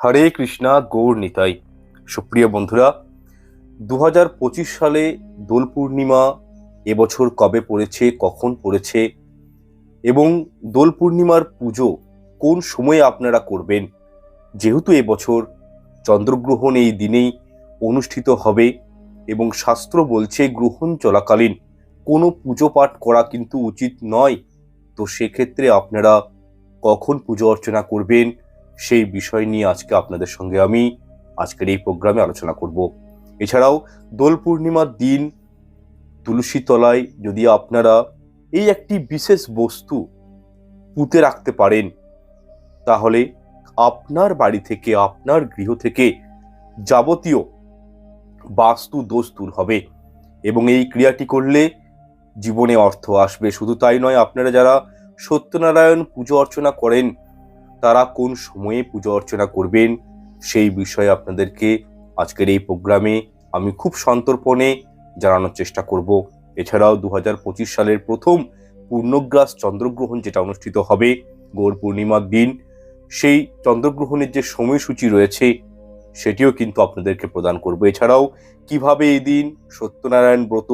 হরে কৃষ্ণা, গৌর নিতাই। সুপ্রিয় বন্ধুরা দু সালে দোল পূর্ণিমা এবছর কবে পড়েছে, কখন পড়েছে, এবং দোল পূর্ণিমার পুজো কোন সময়ে আপনারা করবেন? যেহেতু এবছর চন্দ্রগ্রহণ এই দিনেই অনুষ্ঠিত হবে এবং শাস্ত্র বলছে, গ্রহণ চলাকালীন কোনো পুজো পাঠ করা কিন্তু উচিত নয়। তো সেক্ষেত্রে আপনারা কখন পুজো অর্চনা করবেন? সেই বিষয় নিয়ে আজকে আপনাদের সঙ্গে আমি আজকের এই প্রোগ্রামে আলোচনা করব। এছাড়াও দোল পূর্ণিমার দিন তুলসী তলায় যদি আপনারা এই একটি বিশেষ বস্তু পুঁতে রাখতে পারেন, তাহলে আপনার বাড়ি থেকে, আপনার গৃহ থেকে যাবতীয় বাস্তু দোষ দূর হবে এবং এই ক্রিয়াটি করলে জীবনে অর্থ আসবে। শুধু তাই নয়, আপনারা যারা সত্যনারায়ণ পুজো অর্চনা করেন তারা কোন সময়ে পুজো অর্চনা করবেন সেই বিষয়ে আপনাদেরকে আজকের এই প্রোগ্রামে আমি খুব সন্তর্পণে জানানোর চেষ্টা করব। এছাড়াও দু হাজার পঁচিশ সালের প্রথম পূর্ণগ্রাস চন্দ্রগ্রহণ যেটা অনুষ্ঠিত হবে গৌর পূর্ণিমার দিন, সেই চন্দ্রগ্রহণের যে সময়সূচি রয়েছে সেটিও কিন্তু আপনাদেরকে প্রদান করব। এছাড়াও কীভাবে এই দিন সত্যনারায়ণ ব্রত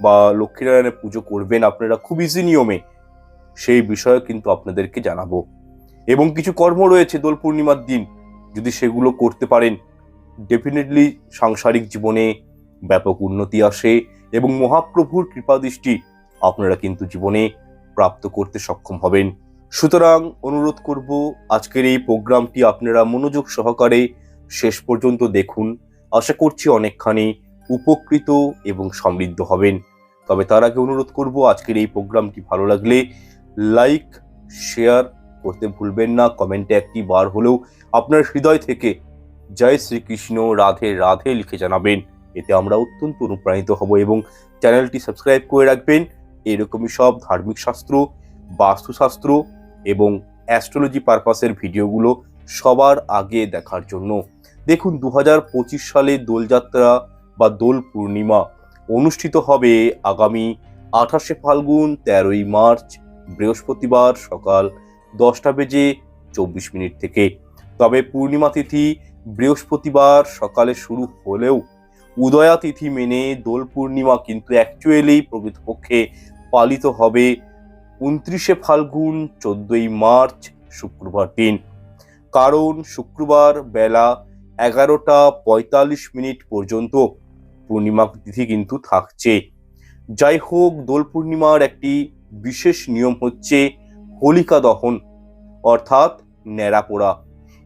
বা লক্ষ্মীনারায়ণের পুজো করবেন আপনারা খুব ইজি নিয়মে সেই বিষয়ে কিন্তু আপনাদেরকে জানাব। এবং কিছু কর্ম রয়েছে দোল পূর্ণিমার দিন, যদি সেগুলো করতে পারেন ডেফিনেটলি সাংসারিক জীবনে ব্যাপক উন্নতি আসে এবং মহাপ্রভুর কৃপাদৃষ্টি আপনারা কিন্তু জীবনে প্রাপ্ত করতে সক্ষম হবেন। সুতরাং অনুরোধ করব, আজকের এই প্রোগ্রামটি আপনারা মনোযোগ সহকারে শেষ পর্যন্ত দেখুন। আশা করছি অনেকখানি উপকৃত এবং সমৃদ্ধ হবেন। তবে তার আগে অনুরোধ করব, আজকের এই প্রোগ্রামটি ভালো লাগলে লাইক শেয়ার করতে ভুলবেন না কমেন্টে একটি বার হলেও আপনার হৃদয় থেকে জয় শ্রীকৃষ্ণ, রাধে রাধে লিখে জানাবেন। এতে আমরা অত্যন্ত অনুপ্রাণিত হব এবং চ্যানেলটি সাবস্ক্রাইব করে রাখবেন। এরকমই সব ধার্মিক শাস্ত্র, বাস্তুশাস্ত্র এবং অ্যাস্ট্রোলজি পারপাসের ভিডিওগুলো সবার আগে দেখার জন্য। দেখুন দু হাজার পঁচিশ সালে দোলযাত্রা বা দোল পূর্ণিমা অনুষ্ঠিত হবে আগামী আঠাশে ফাল্গুন, তেরোই মার্চ, বৃহস্পতিবার সকাল দশটা বেজে চব্বিশ মিনিট থেকে। তবে পূর্ণিমা তিথি বৃহস্পতিবার সকালে শুরু হলেও উদয়া তিথি মেনে দোল পূর্ণিমা কিন্তু অ্যাকচুয়ালি প্রকৃতপক্ষে পালিত হবে উনত্রিশে ফাল্গুন, চোদ্দই মার্চ, শুক্রবার দিন। কারণ শুক্রবার বেলা এগারোটা পঁয়তাল্লিশ মিনিট পর্যন্ত পূর্ণিমা তিথি কিন্তু থাকছে। যাই হোক, দোল পূর্ণিমার একটি বিশেষ নিয়ম হচ্ছে হোলিকা দহন, অর্থাৎ ন্যাড়া পোড়া।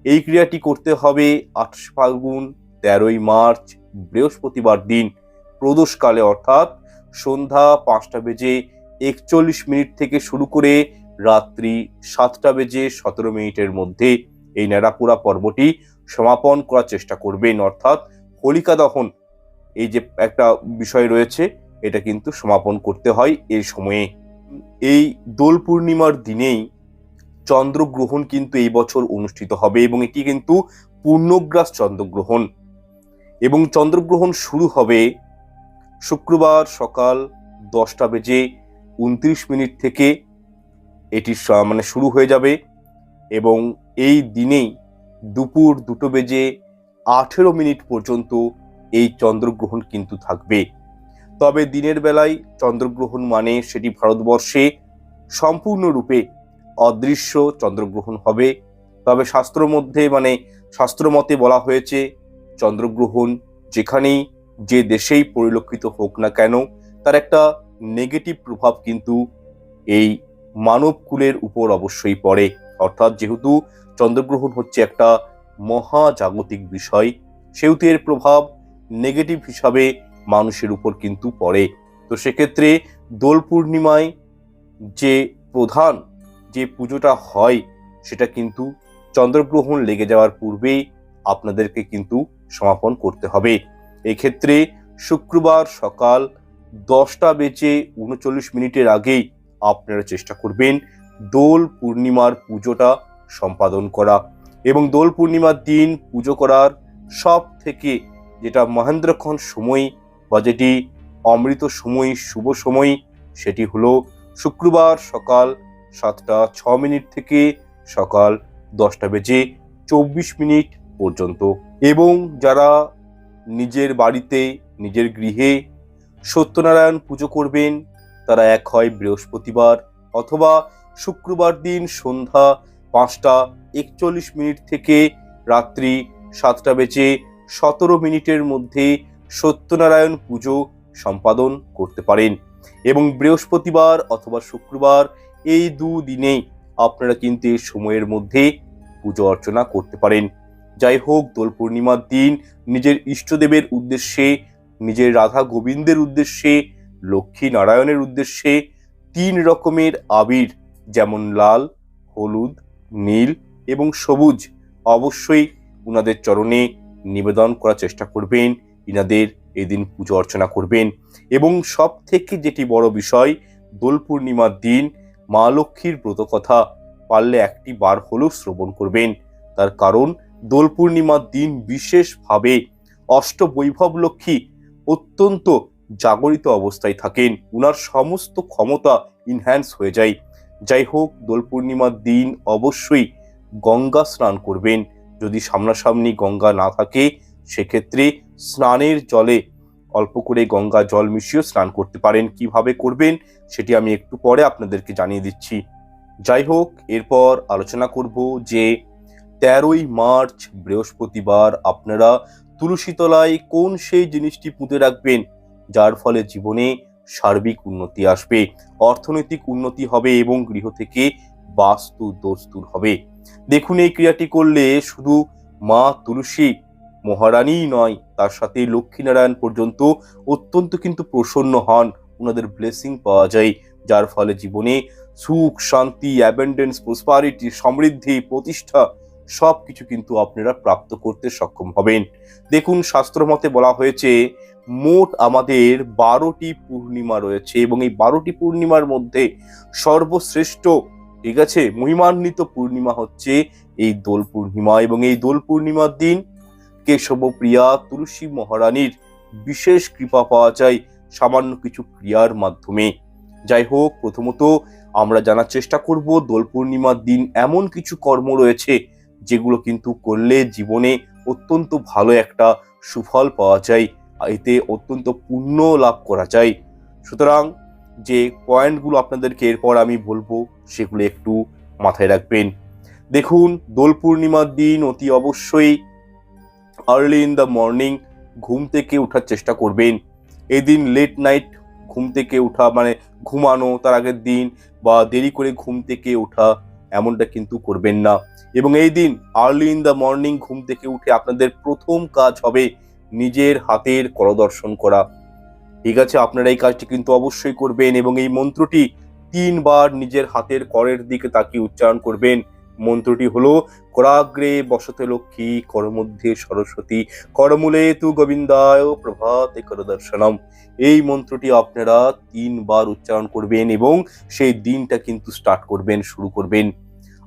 এই ক্রিয়াটি করতে হবে আঠাশ ফাল্গুন, তেরোই মার্চ, বৃহস্পতিবার দিন। প্রদোষকালে, অর্থাৎ সন্ধ্যা পাঁচটা বেজে একচল্লিশ মিনিট থেকে শুরু করে রাত্রি সাতটা বেজে সতেরো মিনিটের মধ্যে এই ন্যাড়াপোড়া পর্বটি সমাপন করার চেষ্টা করবেন, অর্থাৎ হোলিকা দহন। এই যে একটা বিষয় রয়েছে, এটা কিন্তু সমাপন করতে হয় এই সময়ে। এই দোল পূর্ণিমার দিনেই চন্দ্রগ্রহণ কিন্তু এই বছর অনুষ্ঠিত হবে এবং এটি কিন্তু পূর্ণগ্রাস চন্দ্রগ্রহণ। এবং চন্দ্রগ্রহণ শুরু হবে শুক্রবার সকাল দশটা বেজে উনত্রিশ মিনিট থেকে এটি মানে শুরু হয়ে যাবে এবং এই দিনেই দুপুর দুটো বেজে আঠেরো মিনিট পর্যন্ত এই চন্দ্রগ্রহণ কিন্তু থাকবে। তবে দিনের বেলায় চন্দ্রগ্রহণ মানে সেটি ভারতবর্ষে সম্পূর্ণরূপে অদৃশ্য চন্দ্রগ্রহণ হবে। তবে শাস্ত্র মধ্যে মানে শাস্ত্র মতে বলা হয়েছে, চন্দ্রগ্রহণ যেখানেই যে দেশেই পরিলক্ষিত হোক না কেন, তার একটা নেগেটিভ প্রভাব কিন্তু এই মানবকুলের উপর অবশ্যই পড়ে। অর্থাৎ যেহেতু চন্দ্রগ্রহণ হচ্ছে একটা মহাজাগতিক বিষয়, সেহেতু এর প্রভাব নেগেটিভ হিসাবে মানুষের উপর কিন্তু পড়ে। তো সেক্ষেত্রে দোল পূর্ণিমায় যে প্রধান, যে পুজোটা হয়, সেটা কিন্তু চন্দ্রগ্রহণ লেগে যাওয়ার পূর্বেই আপনাদেরকে কিন্তু সমাপন করতে হবে। এক্ষেত্রে শুক্রবার সকাল দশটা বেজে উনচল্লিশ মিনিটের আগেই আপনারা চেষ্টা করবেন দোল পূর্ণিমার পুজোটা সম্পাদন করা এবং দোল পূর্ণিমার দিন পুজো করার সব থেকে যেটা মহেন্দ্রক্ষণ সময় বা যেটি অমৃত সময়, শুভ সময়, সেটি হলো শুক্রবার সকাল সাতটা ছ মিনিট থেকে সকাল দশটা বেজে চব্বিশ মিনিট পর্যন্ত। এবং যারা নিজের বাড়িতে, নিজের গৃহে সত্যনারায়ণ পুজো করবেন, তারা এক হয় বৃহস্পতিবার অথবা শুক্রবার দিন সন্ধ্যা পাঁচটা একচল্লিশ মিনিট থেকে রাত্রি সাতটা বেজে সতেরো মিনিটের মধ্যে সত্যনারায়ণ পুজো সম্পাদন করতে পারেন। এবং বৃহস্পতিবার অথবা শুক্রবার এই দুদিনেই আপনারা কিন্তু এই সময়ের মধ্যে পুজো অর্চনা করতে পারেন। যাই হোক, দোল পূর্ণিমার দিন নিজের ইষ্টদেবের উদ্দেশ্যে, নিজের রাধা গোবিন্দের উদ্দেশ্যে, লক্ষ্মী নারায়ণের উদ্দেশ্যে তিন রকমের আবির যেমন লাল, হলুদ, নীল এবং সবুজ অবশ্যই উনাদের চরণে নিবেদন করার চেষ্টা করবেন। ইনাদের এই দিন পুজো অর্চনা করবেন। এবং সব থেকে যেটি বড় বিষয়, দোল পূর্ণিমার দিন মা লক্ষ্মীর ব্রত কথা পারলে একটি বার হলেও শ্রবণ করবেন। তার কারণ, দোল পূর্ণিমার দিন বিশেষভাবে অষ্টবৈভব লক্ষ্মী অত্যন্ত জাগরিত অবস্থায় থাকেন। উনার সমস্ত ক্ষমতা ইনহ্যান্স হয়ে যায়। যাই হোক, দোল পূর্ণিমার দিন অবশ্যই গঙ্গা স্নান করবেন। যদি সামনাসামনি গঙ্গা না থাকে সেক্ষেত্রে স্নানের জলে অল্প করে গঙ্গা জল মিশিয়েও স্নান করতে পারেন। কীভাবে করবেন সেটি আমি একটু পরে আপনাদেরকে জানিয়ে দিচ্ছি। যাই হোক, এরপর আলোচনা করব যে তেরোই মার্চ, বৃহস্পতিবার আপনারা তুলসীতলায় কোন সেই জিনিসটি পুঁতে রাখবেন, যার ফলে জীবনে সার্বিক উন্নতি আসবে, অর্থনৈতিক উন্নতি হবে এবং গৃহ থেকে বাস্তু দোষ দূর হবে। দেখুন, এই ক্রিয়াটি করলে শুধু মা তুলসী মহারানীই নয়, তার সাথে লক্ষ্মীনারায়ণ পর্যন্ত অত্যন্ত কিন্তু প্রসন্ন হন। ওনাদের ব্লেসিং পাওয়া যায়, যার ফলে জীবনে সুখ, শান্তি অ্যাবেন্ডেন্স প্রসপারিটি সমৃদ্ধি, প্রতিষ্ঠা সব কিছু কিন্তু আপনারা প্রাপ্ত করতে সক্ষম হবেন। দেখুন শাস্ত্র মতে বলা হয়েছে, মোট আমাদের বারোটি পূর্ণিমা রয়েছে এবং এই বারোটি পূর্ণিমার মধ্যে সর্বশ্রেষ্ঠ, ঠিক আছে, মহিমান্বিত পূর্ণিমা হচ্ছে এই দোল পূর্ণিমা এবং এই দোল পূর্ণিমার দিন কেশবপ্রিয়া তুলসী মহারানীর বিশেষ কৃপা পাওয়া যায় সামান্য কিছু ক্রিয়ার মাধ্যমে। যাই হোক, প্রথমত আমরা জানার চেষ্টা করব, দোল পূর্ণিমার দিন এমন কিছু কর্ম রয়েছে যেগুলো কিন্তু করলে জীবনে অত্যন্ত ভালো একটা সুফল পাওয়া যায় এতে অত্যন্ত পুণ্য লাভ করা যায়। সুতরাং যে পয়েন্টগুলো আপনাদেরকে এরপর আমি বলব, সেগুলো একটু মাথায় রাখবেন। দেখুন, দোল পূর্ণিমার দিন অতি অবশ্যই আর্লি ইন দ্য মর্নিং ঘুম থেকে ওঠার চেষ্টা করবেন। এদিন লেট নাইট ঘুম থেকে ওঠা মানে ঘুমানো, তার আগের দিন বা দেরি করে ঘুম থেকে ওঠা এমনটা কিন্তু করবেন না। এবং এই দিন আর্লি ইন দ্য মর্নিং ঘুম থেকে উঠে আপনাদের প্রথম কাজ হবে নিজের হাতের করদর্শন করা। ঠিক আছে, আপনারা এই কাজটি কিন্তু অবশ্যই করবেন এবং এই মন্ত্রটি তিনবার নিজের হাতের করের দিকে তাকিয়ে উচ্চারণ করবেন। মন্ত্রটি হলো, করাগ্রে বসতে লক্ষ্মী, করমধ্যে সরস্বতী, করমূলে তু গোবিন্দায় প্রভাতে করদর্শনম। এই মন্ত্রটি আপনারা তিনবার উচ্চারণ করবেন এবং সেই দিনটা কিন্তু স্টার্ট করবেন, শুরু করবেন।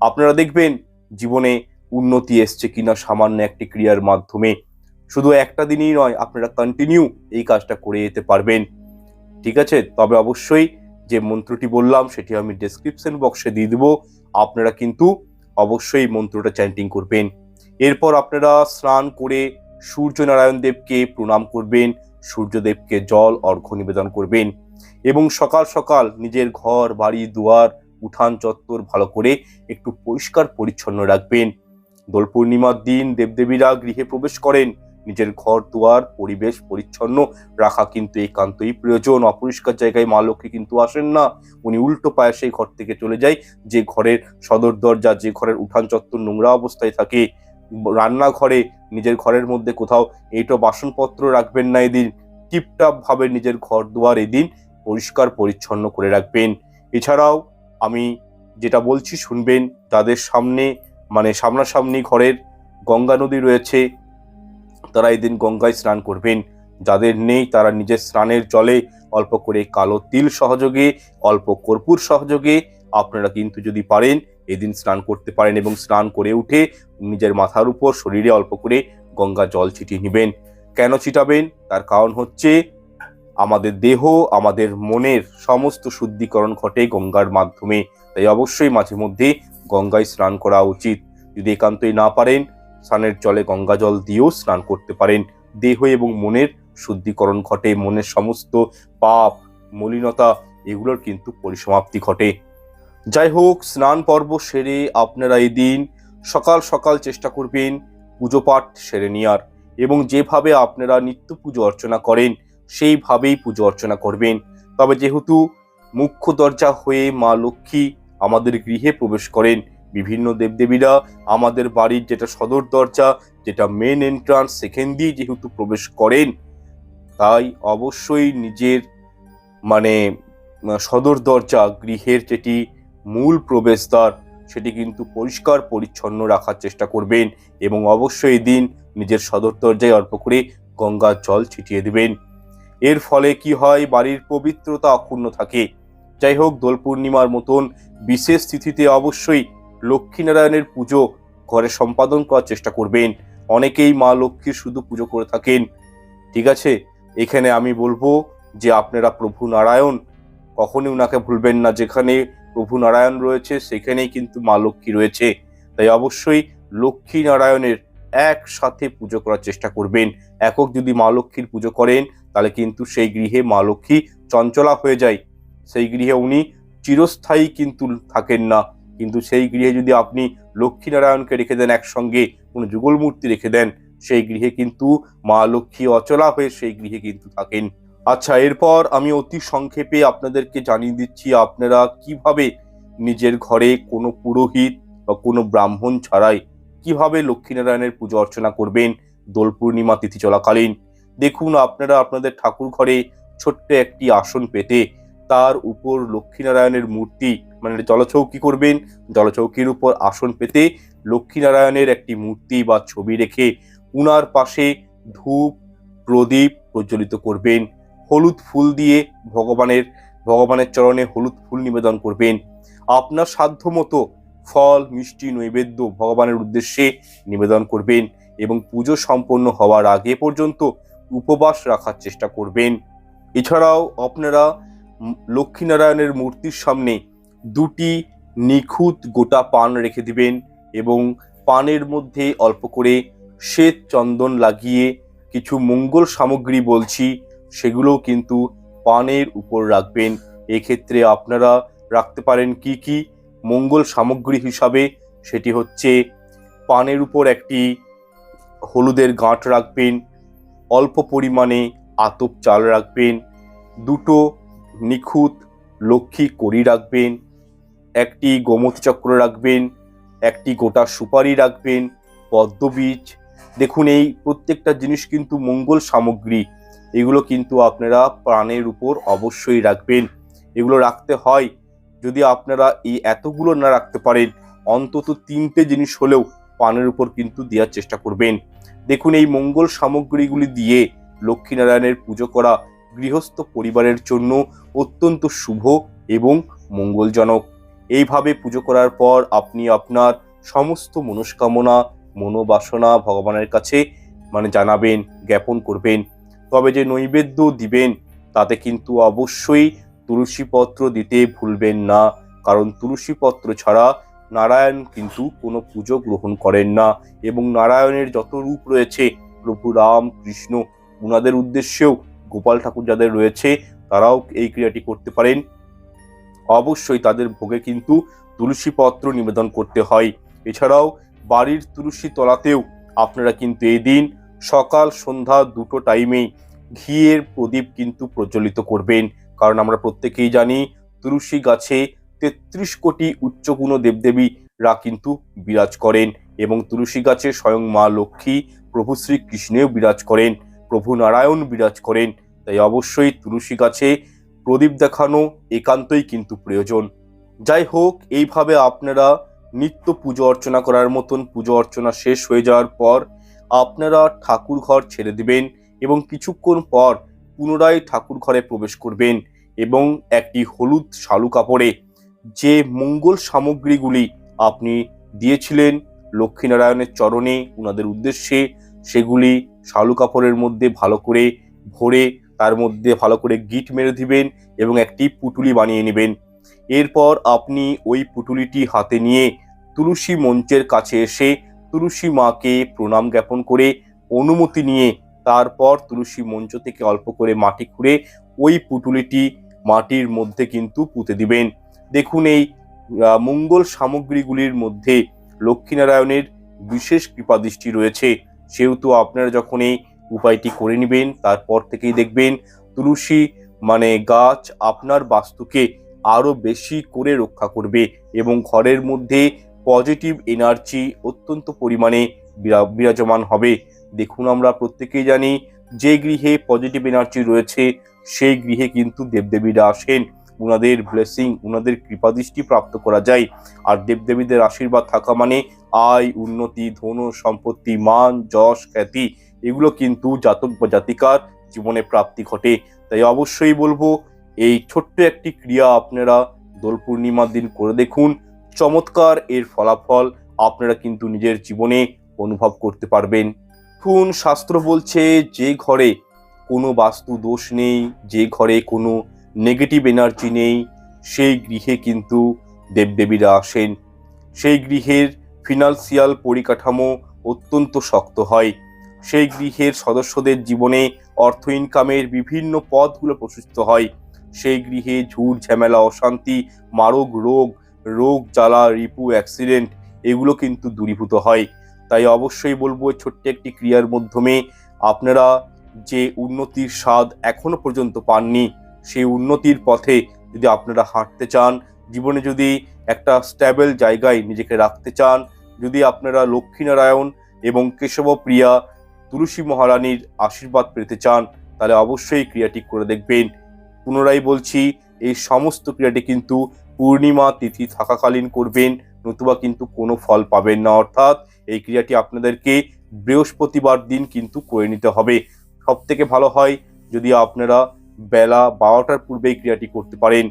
আপনারা দেখবেন, জীবনে উন্নতি এসছে কিনা সামান্য একটি ক্রিয়ার মাধ্যমে। শুধু একটা দিনই নয়, আপনারা কন্টিনিউ এই কাজটা করে যেতে পারবেন। ঠিক আছে? তবে অবশ্যই যে মন্ত্রটি বললাম, সেটি আমি ডেসক্রিপশন বক্সে দিয়ে দেবো। আপনারা কিন্তু অবশ্যই মন্ত্রটা চ্যান্টিং করবেন। এরপর আপনারা স্নান করে সূর্য নারায়ণ দেবকে প্রণাম করবেন, সূর্যদেবকে জল, অর্ঘ্য নিবেদন করবেন এবং সকাল সকাল নিজের ঘর, বাড়ি, দুয়ার, উঠান চত্বর ভালো করে একটু পরিষ্কার পরিচ্ছন্ন রাখবেন। দোল পূর্ণিমার দিন দেবদেবীরা গৃহে প্রবেশ করেন নিজের ঘর, দুয়ার, পরিবেশ পরিচ্ছন্ন রাখা কিন্তু একান্তই প্রয়োজন। অপরিষ্কার জায়গায় মা লক্ষ্মী কিন্তু আসেন না। উনি উল্টো পায়ে সেই ঘর থেকে চলে যায়। যে ঘরের সদর দরজা, যে ঘরের উঠান চত্বর নোংরা অবস্থায় থাকে। রান্নাঘরে নিজের ঘরের মধ্যে কোথাও এইটা বাসনপত্র রাখবেন না এদিন। টিপটাপ ভাবে নিজের ঘর, দুয়ার এদিন পরিষ্কার পরিচ্ছন্ন করে রাখবেন। এছাড়াও আমি যেটা বলছি শুনবেন, তাদের সামনে মানে সামনাসামনি ঘরের গঙ্গা নদী রয়েছে তারা এদিন গঙ্গায় স্নান করবেন। যাদের নেই, তারা নিজের স্নানের জলে অল্প করে কালো তিল সহযোগে, অল্প কর্পূর সহযোগে আপনারা কিন্তু যদি পারেন, এদিন স্নান করতে পারেন এবং স্নান করে উঠে নিজের মাথার উপর শরীরে অল্প করে গঙ্গা জল ছিটিয়ে নেবেন। কেন ছিটাবেন? তার কারণ হচ্ছে আমাদের দেহ, আমাদের মনের সমস্ত শুদ্ধিকরণ ঘটে গঙ্গার মাধ্যমে। তাই অবশ্যই মাঝে মধ্যে গঙ্গায় স্নান করা উচিত। যদি একান্তই না পারেন স্নানের জলে গঙ্গা জল দিয়েও স্নান করতে পারেন। দেহ এবং মনের শুদ্ধিকরণ ঘটে, মনের সমস্ত পাপ, মলিনতা এগুলোর কিন্তু পরিসমাপ্তি ঘটে। যাই হোক, স্নান পর্ব সেরে আপনারা এই দিন সকাল সকাল চেষ্টা করবেন পুজো পাঠ সেরে নেওয়ার এবং যেভাবে আপনারা নিত্য পুজো অর্চনা করেন, সেইভাবেই পুজো অর্চনা করবেন। তবে যেহেতু মুখ্য দরজা হয়ে মা লক্ষ্মী আমাদের গৃহে প্রবেশ করেন বিভিন্ন দেবদেবীরা আমাদের বাড়ির যেটা সদর দরজা, যেটা মেন এন্ট্রান্স সেখান দিয়ে যেহেতু প্রবেশ করেন, তাই অবশ্যই নিজের মানে সদর দরজা, গৃহের যেটি মূল প্রবেশদ্বার, সেটি কিন্তু পরিষ্কার, পরিচ্ছন্ন রাখার চেষ্টা করবেন এবং অবশ্যই দিন নিজের সদর দরজায় অল্প করে গঙ্গার জল ছিটিয়ে দেবেন। এর ফলে কি হয়, বাড়ির পবিত্রতা অক্ষুণ্ণ থাকে। যাই হোক, দোল পূর্ণিমার মতন বিশেষ তিথিতে অবশ্যই লক্ষ্মীনারায়ণের পুজো ঘরে সম্পাদন করার চেষ্টা করবেন। অনেকেই মা লক্ষ্মীর শুধু পুজো করে থাকেন। ঠিক আছে? এখানে আমি বলব যে আপনারা প্রভু নারায়ণ, কখনই ওনাকে ভুলবেন না। যেখানে প্রভু নারায়ণ রয়েছে, সেখানেই কিন্তু মা লক্ষ্মী রয়েছে। তাই অবশ্যই লক্ষ্মী নারায়ণের একসাথে পুজো করার চেষ্টা করবেন। একক যদি মা লক্ষ্মীর পুজো করেন, তাহলে কিন্তু সেই গৃহে মা লক্ষ্মী চঞ্চলা হয়ে যায়। সেই গৃহে উনি চিরস্থায়ী কিন্তু থাকেন না। কিন্তু সেই গৃহে যদি আপনি লক্ষ্মীনারায়ণকে রেখে দেন একসঙ্গে, কোনো যুগল মূর্তি রেখে দেন, সেই গৃহে কিন্তু মা লক্ষ্মী অচলা হয়ে সেই গৃহে কিন্তু থাকেন। আচ্ছা এরপর আমি অতি সংক্ষেপে আপনাদেরকে জানিয়ে দিচ্ছি, আপনারা কীভাবে নিজের ঘরে কোনো পুরোহিত বা কোনো ব্রাহ্মণ ছাড়াই কীভাবে লক্ষ্মীনারায়ণের পুজো অর্চনা করবেন? দোল পূর্ণিমা তিথি চলাকালীন। দেখুন, আপনারা আপনাদের ঠাকুর ঘরে ছোট্ট একটি আসন পেতে তার উপর লক্ষ্মীনারায়ণের মূর্তি মানে জলচৌকি করবেন। জলচৌকির উপর আসন পেতে লক্ষ্মীনারায়ণের একটি মূর্তি বা ছবি রেখে উনার পাশে ধূপ, প্রদীপ প্রজ্বলিত করবেন। হলুদ ফুল দিয়ে ভগবানের ভগবানের চরণে হলুদ ফুল নিবেদন করবেন। আপনার সাধ্য মতো ফল, মিষ্টি, নৈবেদ্য ভগবানের উদ্দেশ্যে নিবেদন করবেন এবং পুজো সম্পন্ন হওয়ার আগে পর্যন্ত উপবাস রাখার চেষ্টা করবেন। এছাড়াও আপনারা লক্ষ্মীনারায়ণের মূর্তির সামনে দুটি নিখুঁত গোটা পান রেখে দিবেন এবং পানের মধ্যে অল্প করে শ্বেত চন্দন লাগিয়ে কিছু মঙ্গল সামগ্রী বলছি সেগুলোও কিন্তু পানের উপর রাখবেন। এক্ষেত্রে আপনারা রাখতে পারেন কি কি? মঙ্গল সামগ্রী হিসাবে সেটি হচ্ছে পানের উপর একটি হলুদের গাঁট রাখবেন, অল্প পরিমাণে আতপ চাল রাখবেন, দুটো নিখুঁত লক্ষ্মী কড়ি রাখবেন একটি গোমতী চক্র রাখবেন, একটি গোটা সুপারি রাখবেন পদ্মবীজ দেখুন, এই প্রত্যেকটা জিনিস কিন্তু মঙ্গল সামগ্রী। এগুলো কিন্তু আপনারা প্রাণের উপর অবশ্যই রাখবেন। এগুলো রাখতে হয় যদি আপনারা এই এতগুলো না রাখতে পারেন, অন্তত তিনটে জিনিস হলেও পানের উপর কিন্তু দেওয়ার চেষ্টা করবেন। দেখুন, এই মঙ্গল সামগ্রীগুলি দিয়ে লক্ষ্মীনারায়ণের পুজো করা গৃহস্থ পরিবারের জন্য অত্যন্ত শুভ এবং মঙ্গলজনক। এইভাবে পুজো করার পর আপনি আপনার সমস্ত মনস্কামনা, মনোবাসনা ভগবানের কাছে মানে জানাবেন, জ্ঞাপন করবেন। তবে যে নৈবেদ্য দিবেন, তাতে কিন্তু অবশ্যই তুলসী পত্র দিতে ভুলবেন না। কারণ তুলসী পত্র ছাড়া নারায়ণ কিন্তু কোনো পুজো গ্রহণ করেন না এবং নারায়ণের যত রূপ রয়েছে, প্রভু রাম, কৃষ্ণ ওনাদের উদ্দেশ্যেও গোপাল ঠাকুর যাদের রয়েছে, তারাও এই ক্রিয়াটি করতে পারেন। অবশ্যই তাদের ভোগে কিন্তু তুলসী পত্র নিবেদন করতে হয়। এছাড়াও বাড়ির তুলসী তলাতেও আপনারা কিন্তু এই দিন সকাল, সন্ধ্যা দুটো টাইমেই ঘিয়ের প্রদীপ কিন্তু প্রজ্বলিত করবেন। কারণ আমরা প্রত্যেকেই জানি, তুলসী গাছে তেত্রিশ কোটি উচ্চগুণ দেবদেবীরা কিন্তু বিরাজ করেন এবং তুলসী গাছে স্বয়ং মা লক্ষ্মী, প্রভু শ্রীকৃষ্ণেও বিরাজ করেন, প্রভু নারায়ণ বিরাজ করেন। তাই অবশ্যই তুলসী গাছে প্রদীপ দেখানো একান্তই কিন্তু প্রয়োজন। যাই হোক, এইভাবে আপনারা নিত্য পুজো অর্চনা করার মতন পুজো অর্চনা শেষ হয়ে যাওয়ার পর আপনারা ঠাকুর ঘর ছেড়ে দিবেন এবং কিছুক্ষণ পর পুনরায় ঠাকুর ঘরে প্রবেশ করবেন এবং একটি হলুদ শালু কাপড়ে যে মঙ্গল সামগ্রীগুলি আপনি দিয়েছিলেন লক্ষ্মীনারায়ণের চরণে ওনাদের উদ্দেশ্যে, সেগুলি শালু কাপড়ের মধ্যে ভালো করে ভরে তার মধ্যে ভালো করে গিট মেরে দিবেন এবং একটি পুটুলি বানিয়ে নেবেন। এরপর আপনি ওই পুটুলিটি হাতে নিয়ে তুলসী মঞ্চের কাছে এসে তুলসী মাকে প্রণাম জ্ঞাপন করে অনুমতি নিয়ে তারপর তুলসী মঞ্চ থেকে অল্প করে মাটি খুঁড়ে ওই পুটুলিটি মাটির মধ্যে কিন্তু পুঁতে দিবেন। দেখুন এই মঙ্গল সামগ্রীগুলির মধ্যে লক্ষ্মীনারায়ণের বিশেষ কৃপাদৃষ্টি রয়েছে। সেহেতু আপনারা যখন এই উপায়টি করে নেবেন, তারপর থেকেই দেখবেন তুলসী মানে গাছ আপনার বাস্তুকে আরও বেশি করে রক্ষা করবে এবং ঘরের মধ্যে পজিটিভ এনার্জি অত্যন্ত পরিমাণে বিরা- বিরাজমান হবে। দেখুন আমরা প্রত্যেকেই জানি যে গৃহে পজিটিভ এনার্জি রয়েছে, সেই গৃহে কিন্তু দেবদেবীরা আসেন। ওনাদের ব্লেসিং ওনাদের কৃপাদৃষ্টি প্রাপ্ত করা যায়। আর দেবদেবীদের আশীর্বাদ থাকা মানে আয়, উন্নতি, ধন, সম্পত্তি, মান, যশ, খ্যাতি এগুলো কিন্তু জাতক বা জাতিকার জীবনে প্রাপ্তি ঘটে। তাই অবশ্যই বলব, এই ছোট্ট একটি ক্রিয়া আপনারা দোল পূর্ণিমার দিন করে দেখুন। চমৎকার এর ফলাফল আপনারা কিন্তু নিজের জীবনে অনুভব করতে পারবেন। দেখুন, শাস্ত্র বলছে, যে ঘরে কোনো বাস্তু দোষ নেই, যে ঘরে কোনো নেগেটিভ এনার্জি নেই, সেই গৃহে কিন্তু দেবদেবীরা আসেন। সেই গৃহের ফিনান্সিয়াল পরিকাঠামো অত্যন্ত শক্ত হয়। সেই গৃহের সদস্যদের জীবনে অর্থ ইনকামের বিভিন্ন পথগুলো প্রশস্ত হয়। সেই গৃহে ঝুট ঝামেলা, অশান্তি, মারক, রোগ রোগ, জ্বালা, রিপু অ্যাক্সিডেন্ট এগুলো কিন্তু দূরীভূত হয়। তাই অবশ্যই বলব, ছোট্ট একটি ক্রিয়ার মাধ্যমে আপনারা যে উন্নতির স্বাদ এখনও পর্যন্ত পাননি, সেই উন্নতির পথে যদি আপনারা হাঁটতে চান, জীবনে যদি একটা স্ট্যাবেল জায়গায় নিজেকে রাখতে চান, যদি আপনারা লক্ষ্মীনারায়ণ এবং কেশবপ্রিয়া তুলসী মহারানীর আশীর্বাদ পেতে চান, তাহলে অবশ্যই ক্রিয়াটি করে দেখবেন। পুনরায় বলছি, এই সমস্ত ক্রিয়াটি কিন্তু পূর্ণিমা তিথি থাকাকালীন করবেন, নতুবা কিন্তু কোনো ফল পাবেন না। অর্থাৎ এই ক্রিয়াটি আপনাদেরকে বৃহস্পতিবার দিন কিন্তু করে নিতে হবে। সব থেকে ভালো হয় যদি আপনারা বেলা বারোটার পূর্বে এই ক্রিয়াটি করতে পারেন,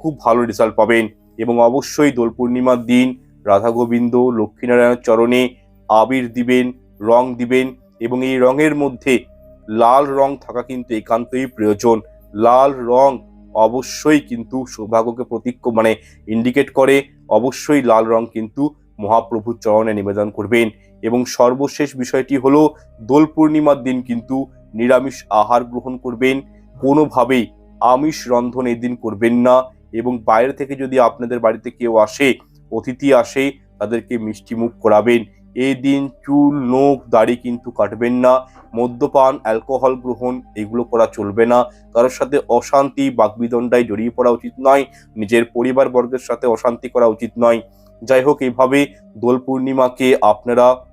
খুব ভালো রেজাল্ট পাবেন। এবং অবশ্যই দোল পূর্ণিমার দিন রাধা গোবিন্দ লক্ষ্মীনারায়ণের চরণে আবির দিবেন, রং দিবেন এবং এই রঙের মধ্যে লাল রং থাকা কিন্তু একান্তই প্রয়োজন। লাল রং অবশ্যই কিন্তু সৌভাগ্যকে প্রতীক মানে ইন্ডিকেট করে। অবশ্যই লাল রং কিন্তু মহাপ্রভুর চরণে নিবেদন করবেন। এবং সর্বশেষ বিষয়টি হলো, দোল পূর্ণিমার দিন কিন্তু নিরামিষ আহার গ্রহণ করবেন। কোনোভাবেই আমিষ রন্ধন এই দিন করবেন না। এবং বাইরে থেকে যদি আপনাদের বাড়িতে কেউ আসে, অতিথি আসে, তাদেরকে মিষ্টি মুখ করাবেন। এই দিন চুল, নোখ, দাড়ি কিন্তু কাটবেন না। মদ্যপান, অ্যালকোহল গ্রহণ, এগুলো করা চলবে না। কারোর সাথে অশান্তি বাগবিদণ্ডায় জড়িয়ে পড়া উচিত নয়। নিজের পরিবার বর্গের সাথে অশান্তি করা উচিত নয়। যাই হোক, এইভাবে দোল পূর্ণিমাকে আপনারা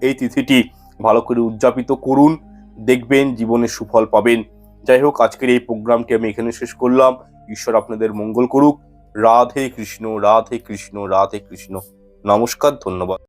এই তিথিটি ভালো করে উদযাপিত করুন, দেখবেন, জীবনে সুফল পাবেন। যাই হোক, আজকের এই প্রোগ্রামটি আমি এখানে শেষ করলাম। ঈশ্বর আপনাদের মঙ্গল করুক। রাধে কৃষ্ণ রাধে কৃষ্ণ রাধে কৃষ্ণ। নমস্কার, ধন্যবাদ।